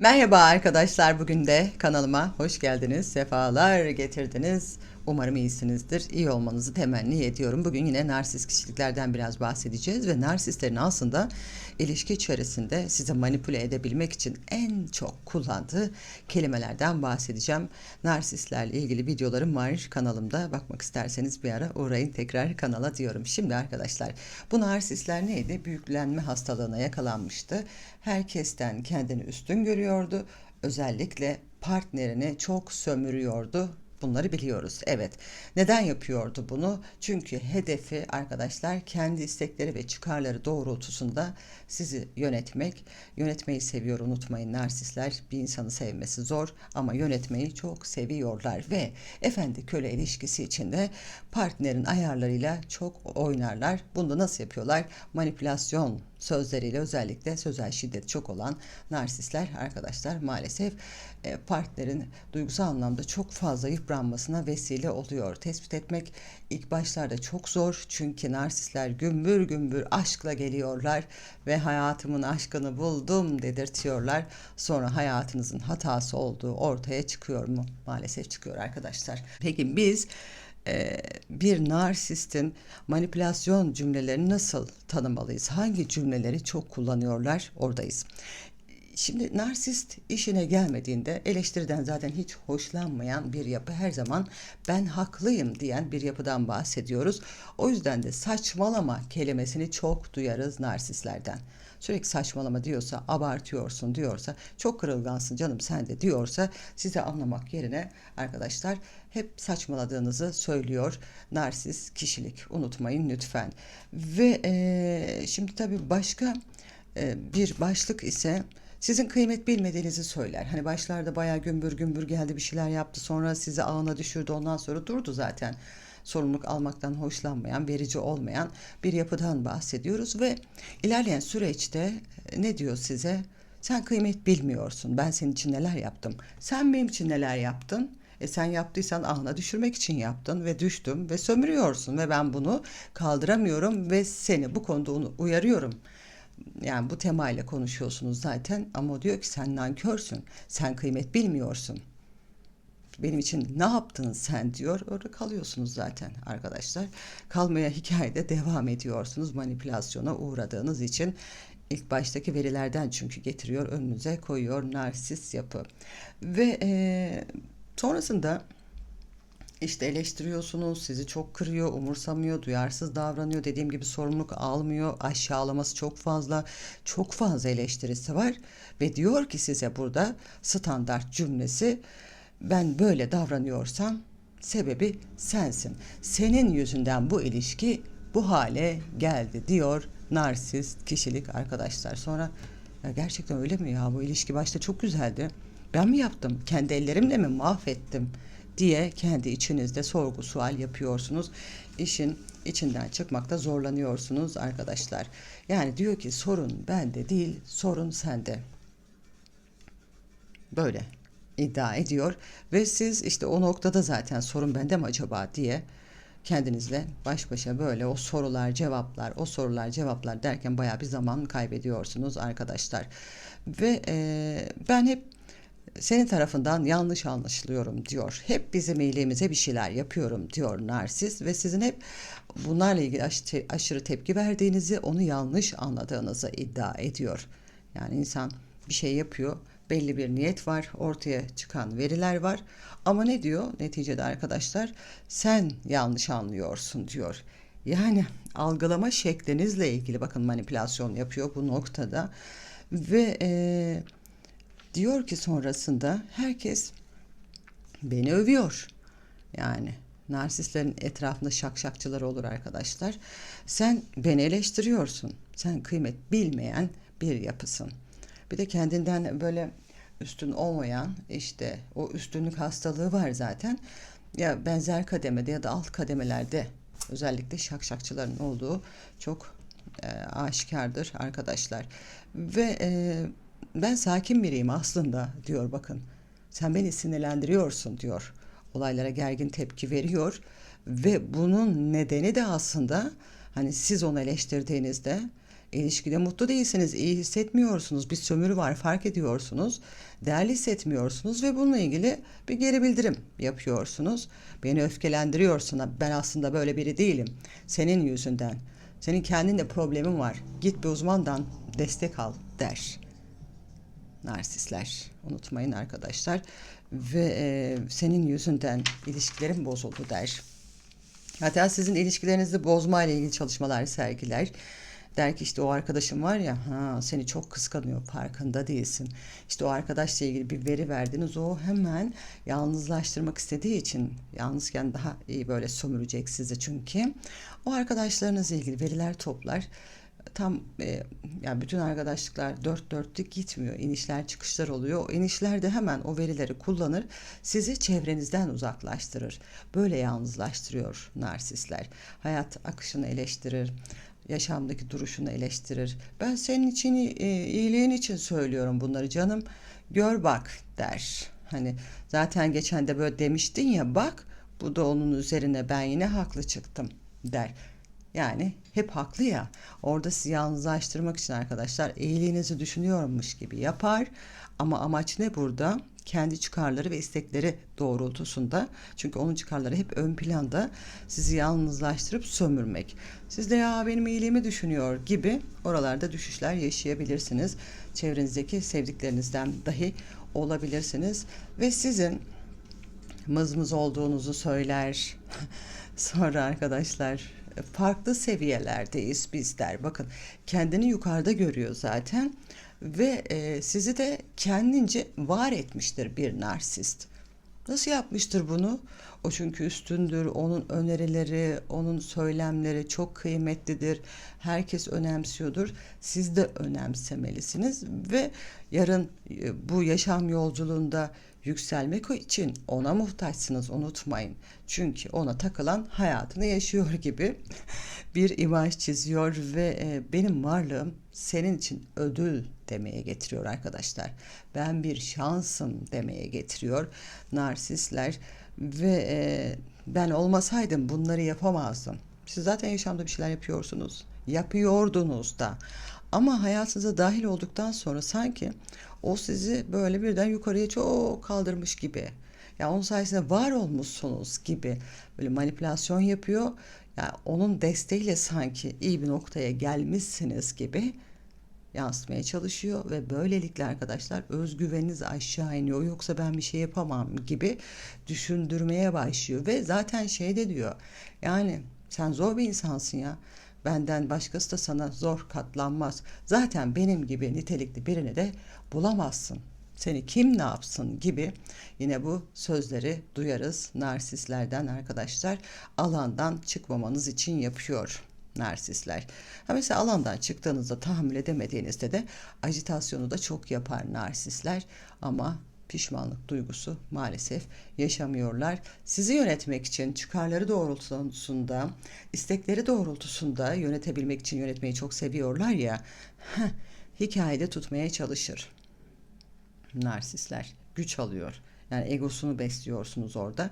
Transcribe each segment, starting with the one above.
Merhaba arkadaşlar. Bugün de kanalıma hoş geldiniz. Sefalar getirdiniz. Umarım iyisinizdir. İyi olmanızı temenni ediyorum. Bugün yine narsist kişiliklerden biraz bahsedeceğiz ve narsistlerin aslında ilişki içerisinde sizi manipüle edebilmek için en çok kullandığı kelimelerden bahsedeceğim. Narsistlerle ilgili videolarım var kanalımda. Bakmak isterseniz bir ara uğrayın tekrar kanala diyorum. Şimdi arkadaşlar bu narsistler neydi? Büyüklenme hastalığına yakalanmıştı. Herkesten kendini üstün görüyordu. Özellikle partnerini çok sömürüyordu Bunları biliyoruz. Evet. Neden yapıyordu bunu? Çünkü hedefi arkadaşlar kendi istekleri ve çıkarları doğrultusunda sizi yönetmek. Yönetmeyi seviyor unutmayın narsistler. Bir insanı sevmesi zor ama yönetmeyi çok seviyorlar ve efendi köle ilişkisi içinde partnerin ayarlarıyla çok oynarlar. Bunu da nasıl yapıyorlar? Manipülasyon sözleriyle özellikle sözel şiddet çok olan narsistler arkadaşlar maalesef e, partnerin duygusal anlamda çok fazla yıpranmasına vesile oluyor. Tespit etmek ilk başlarda çok zor çünkü narsistler gümbür gümbür aşkla geliyorlar ve hayatımın aşkını buldum dedirtiyorlar. Sonra hayatınızın hatası olduğu ortaya çıkıyor mu? Maalesef çıkıyor arkadaşlar. Peki biz bir narsistin manipülasyon cümlelerini nasıl tanımalıyız? Hangi cümleleri çok kullanıyorlar? Oradayız. Şimdi narsist işine gelmediğinde eleştiriden zaten hiç hoşlanmayan bir yapı her zaman ben haklıyım diyen bir yapıdan bahsediyoruz. O yüzden de saçmalama kelimesini çok duyarız narsistlerden. Sürekli saçmalama diyorsa, abartıyorsun diyorsa, çok kırılgansın canım sen de diyorsa size anlamak yerine arkadaşlar hep saçmaladığınızı söylüyor narsist kişilik. Unutmayın lütfen. Ve e, şimdi tabii başka e, bir başlık ise sizin kıymet bilmediğinizi söyler. Hani başlarda bayağı gümbür gümbür geldi bir şeyler yaptı sonra sizi ağına düşürdü ondan sonra durdu zaten. Sorumluluk almaktan hoşlanmayan, verici olmayan bir yapıdan bahsediyoruz ve ilerleyen süreçte ne diyor size? Sen kıymet bilmiyorsun. Ben senin için neler yaptım? Sen benim için neler yaptın? E sen yaptıysan ağına düşürmek için yaptın ve düştüm ve sömürüyorsun ve ben bunu kaldıramıyorum ve seni bu konuda uyarıyorum yani bu temayla konuşuyorsunuz zaten ama diyor ki sen nankörsün. Sen kıymet bilmiyorsun. Benim için ne yaptın sen diyor. Orada kalıyorsunuz zaten arkadaşlar. Kalmaya hikayede devam ediyorsunuz manipülasyona uğradığınız için. ilk baştaki verilerden çünkü getiriyor önünüze koyuyor narsist yapı. Ve e, sonrasında işte eleştiriyorsunuz, sizi çok kırıyor, umursamıyor, duyarsız davranıyor, dediğim gibi sorumluluk almıyor, aşağılaması çok fazla, çok fazla eleştirisi var ve diyor ki size burada standart cümlesi ben böyle davranıyorsam sebebi sensin. Senin yüzünden bu ilişki bu hale geldi diyor narsist kişilik arkadaşlar. Sonra ya gerçekten öyle mi ya bu ilişki başta çok güzeldi. Ben mi yaptım? Kendi ellerimle mi mahvettim? Diye kendi içinizde sorgu sual yapıyorsunuz. İşin içinden çıkmakta zorlanıyorsunuz arkadaşlar. Yani diyor ki sorun bende değil, sorun sende. Böyle iddia ediyor ve siz işte o noktada zaten sorun bende mi acaba diye kendinizle baş başa böyle o sorular cevaplar o sorular cevaplar derken baya bir zaman kaybediyorsunuz arkadaşlar ve e, ben hep senin tarafından yanlış anlaşılıyorum diyor. Hep bizim iyiliğimize bir şeyler yapıyorum diyor narsist ve sizin hep bunlarla ilgili aşırı tepki verdiğinizi, onu yanlış anladığınızı iddia ediyor. Yani insan bir şey yapıyor, belli bir niyet var, ortaya çıkan veriler var. Ama ne diyor neticede arkadaşlar? Sen yanlış anlıyorsun diyor. Yani algılama şeklinizle ilgili bakın manipülasyon yapıyor bu noktada ve eee Diyor ki sonrasında herkes beni övüyor. Yani narsistlerin etrafında şakşakçılar olur arkadaşlar. Sen beni eleştiriyorsun. Sen kıymet bilmeyen bir yapısın. Bir de kendinden böyle üstün olmayan işte o üstünlük hastalığı var zaten. Ya benzer kademede ya da alt kademelerde özellikle şakşakçıların olduğu çok e, aşikardır arkadaşlar. Ve e, ben sakin biriyim aslında diyor bakın. Sen beni sinirlendiriyorsun diyor. Olaylara gergin tepki veriyor ve bunun nedeni de aslında hani siz onu eleştirdiğinizde İlişkide mutlu değilsiniz, iyi hissetmiyorsunuz, bir sömürü var fark ediyorsunuz, değerli hissetmiyorsunuz ve bununla ilgili bir geri bildirim yapıyorsunuz. Beni öfkelendiriyorsun, ben aslında böyle biri değilim. Senin yüzünden, senin kendinde problemin var, git bir uzmandan destek al der. Narsistler, unutmayın arkadaşlar. Ve e, senin yüzünden ilişkilerin bozuldu der. Hatta sizin ilişkilerinizi bozma ile ilgili çalışmalar sergiler. Der ki işte o arkadaşım var ya ha, seni çok kıskanıyor farkında değilsin. İşte o arkadaşla ilgili bir veri verdiniz o hemen yalnızlaştırmak istediği için yalnızken daha iyi böyle sömürecek sizi çünkü. O arkadaşlarınızla ilgili veriler toplar tam e, yani bütün arkadaşlıklar dört dörtlük gitmiyor. İnişler çıkışlar oluyor. O inişler de hemen o verileri kullanır. Sizi çevrenizden uzaklaştırır. Böyle yalnızlaştırıyor narsistler. Hayat akışını eleştirir. Yaşamdaki duruşunu eleştirir. Ben senin için e, iyiliğin için söylüyorum bunları canım. Gör bak der. Hani zaten geçen de böyle demiştin ya bak bu da onun üzerine ben yine haklı çıktım der. Yani hep haklı ya. Orada sizi yalnızlaştırmak için arkadaşlar iyiliğinizi düşünüyormuş gibi yapar. Ama amaç ne burada? Kendi çıkarları ve istekleri doğrultusunda. Çünkü onun çıkarları hep ön planda sizi yalnızlaştırıp sömürmek. Siz de ya benim iyiliğimi düşünüyor gibi oralarda düşüşler yaşayabilirsiniz. Çevrenizdeki sevdiklerinizden dahi olabilirsiniz. Ve sizin mızmız olduğunuzu söyler. Sonra arkadaşlar farklı seviyelerdeyiz bizler. Bakın kendini yukarıda görüyor zaten ve e, sizi de kendince var etmiştir bir narsist. Nasıl yapmıştır bunu? O çünkü üstündür. Onun önerileri, onun söylemleri çok kıymetlidir. Herkes önemsiyordur. Siz de önemsemelisiniz ve yarın e, bu yaşam yolculuğunda yükselmek için ona muhtaçsınız unutmayın. Çünkü ona takılan hayatını yaşıyor gibi bir imaj çiziyor ve e, benim varlığım senin için ödül demeye getiriyor arkadaşlar. Ben bir şansım demeye getiriyor narsistler ve e, ben olmasaydım bunları yapamazdım. Siz zaten yaşamda bir şeyler yapıyorsunuz. Yapıyordunuz da. Ama hayatınıza dahil olduktan sonra sanki o sizi böyle birden yukarıya çok kaldırmış gibi. Ya yani onun sayesinde var olmuşsunuz gibi böyle manipülasyon yapıyor. Ya yani onun desteğiyle sanki iyi bir noktaya gelmişsiniz gibi yansıtmaya çalışıyor ve böylelikle arkadaşlar özgüveniniz aşağı iniyor. Yoksa ben bir şey yapamam gibi düşündürmeye başlıyor. Ve zaten şey de diyor yani sen zor bir insansın ya. Benden başkası da sana zor katlanmaz. Zaten benim gibi nitelikli birini de bulamazsın. Seni kim ne yapsın gibi yine bu sözleri duyarız. Narsistlerden arkadaşlar alandan çıkmamanız için yapıyor narsistler. Ha mesela alandan çıktığınızda tahammül edemediğinizde de ajitasyonu da çok yapar narsistler ama pişmanlık duygusu maalesef yaşamıyorlar. Sizi yönetmek için çıkarları doğrultusunda, istekleri doğrultusunda yönetebilmek için yönetmeyi çok seviyorlar ya. Heh, hikayede tutmaya çalışır. Narsistler güç alıyor. Yani egosunu besliyorsunuz orada.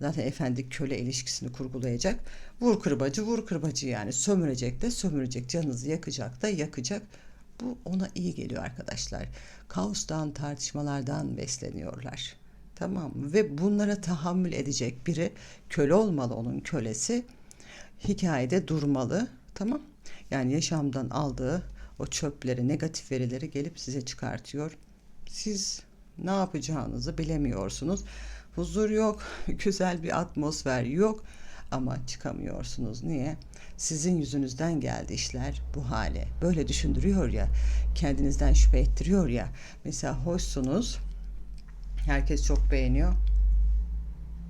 Zaten efendi köle ilişkisini kurgulayacak. Vur kırbacı vur kırbacı yani sömürecek de sömürecek. Canınızı yakacak da yakacak. Bu ona iyi geliyor arkadaşlar. Kaostan, tartışmalardan besleniyorlar. Tamam? Ve bunlara tahammül edecek biri köle olmalı onun kölesi. Hikayede durmalı. Tamam. Yani yaşamdan aldığı o çöpleri, negatif verileri gelip size çıkartıyor. Siz ne yapacağınızı bilemiyorsunuz. Huzur yok, güzel bir atmosfer yok ama çıkamıyorsunuz. Niye? Sizin yüzünüzden geldi işler bu hale. Böyle düşündürüyor ya, kendinizden şüphe ettiriyor ya. Mesela hoşsunuz, herkes çok beğeniyor.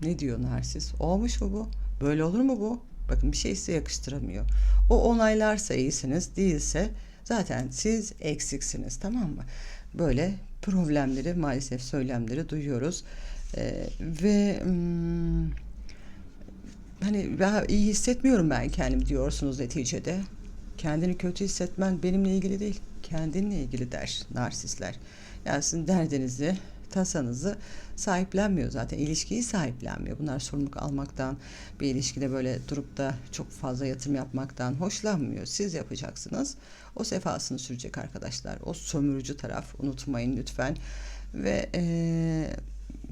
Ne diyor narsis? Olmuş mu bu? Böyle olur mu bu? Bakın bir şey size yakıştıramıyor. O onaylarsa iyisiniz, değilse zaten siz eksiksiniz tamam mı? Böyle problemleri maalesef söylemleri duyuyoruz. Ee, ve hmm, hani ben iyi hissetmiyorum ben kendim diyorsunuz neticede. Kendini kötü hissetmen benimle ilgili değil. Kendinle ilgili der narsistler. Yani sizin derdinizi tasanızı sahiplenmiyor zaten. İlişkiyi sahiplenmiyor. Bunlar sorumluluk almaktan, bir ilişkide böyle durup da çok fazla yatırım yapmaktan hoşlanmıyor. Siz yapacaksınız. O sefasını sürecek arkadaşlar. O sömürücü taraf unutmayın lütfen. Ve eee,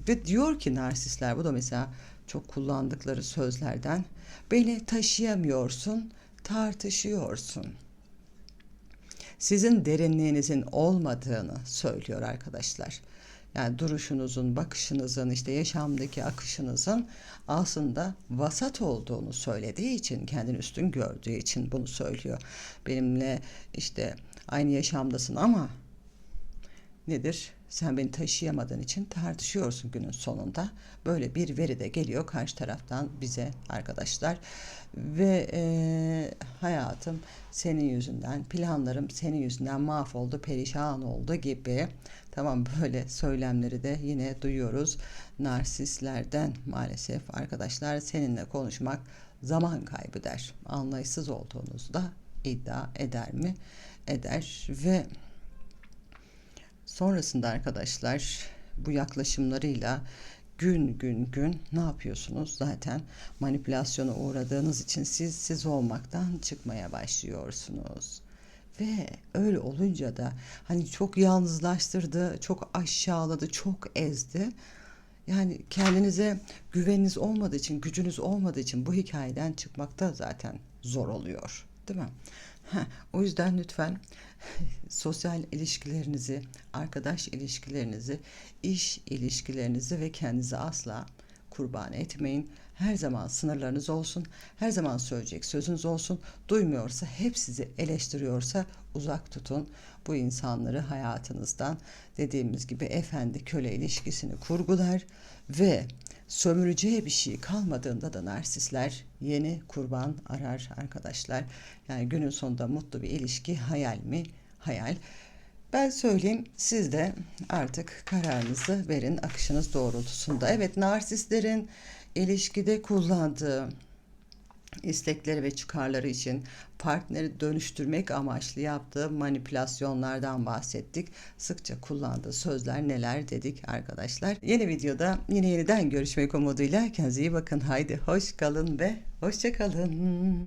ve diyor ki narsistler bu da mesela çok kullandıkları sözlerden beni taşıyamıyorsun, tartışıyorsun sizin derinliğinizin olmadığını söylüyor arkadaşlar. Yani duruşunuzun, bakışınızın, işte yaşamdaki akışınızın aslında vasat olduğunu söylediği için, kendini üstün gördüğü için bunu söylüyor. Benimle işte aynı yaşamdasın ama nedir? Sen beni taşıyamadığın için tartışıyorsun günün sonunda. Böyle bir veri de geliyor karşı taraftan bize arkadaşlar. Ve e, hayatım senin yüzünden, planlarım senin yüzünden mahvoldu, perişan oldu gibi. Tamam böyle söylemleri de yine duyuyoruz narsistlerden maalesef arkadaşlar seninle konuşmak zaman kaybı der. Anlayışsız olduğunuzu da iddia eder mi? Eder ve Sonrasında arkadaşlar bu yaklaşımlarıyla gün gün gün ne yapıyorsunuz? Zaten manipülasyona uğradığınız için siz siz olmaktan çıkmaya başlıyorsunuz. Ve öyle olunca da hani çok yalnızlaştırdı, çok aşağıladı, çok ezdi. Yani kendinize güveniniz olmadığı için, gücünüz olmadığı için bu hikayeden çıkmak da zaten zor oluyor. Değil mi? O yüzden lütfen sosyal ilişkilerinizi, arkadaş ilişkilerinizi, iş ilişkilerinizi ve kendinizi asla kurban etmeyin. Her zaman sınırlarınız olsun. Her zaman söyleyecek sözünüz olsun. Duymuyorsa, hep sizi eleştiriyorsa uzak tutun. Bu insanları hayatınızdan dediğimiz gibi efendi köle ilişkisini kurgular ve sömüreceği bir şey kalmadığında da narsistler yeni kurban arar arkadaşlar. Yani günün sonunda mutlu bir ilişki hayal mi? Hayal. Ben söyleyeyim siz de artık kararınızı verin akışınız doğrultusunda. Evet narsistlerin ilişkide kullandığı istekleri ve çıkarları için partneri dönüştürmek amaçlı yaptığı manipülasyonlardan bahsettik. Sıkça kullandığı sözler neler dedik arkadaşlar. Yeni videoda yine yeniden görüşmek umuduyla kendinize iyi bakın. Haydi hoş kalın ve hoşça kalın.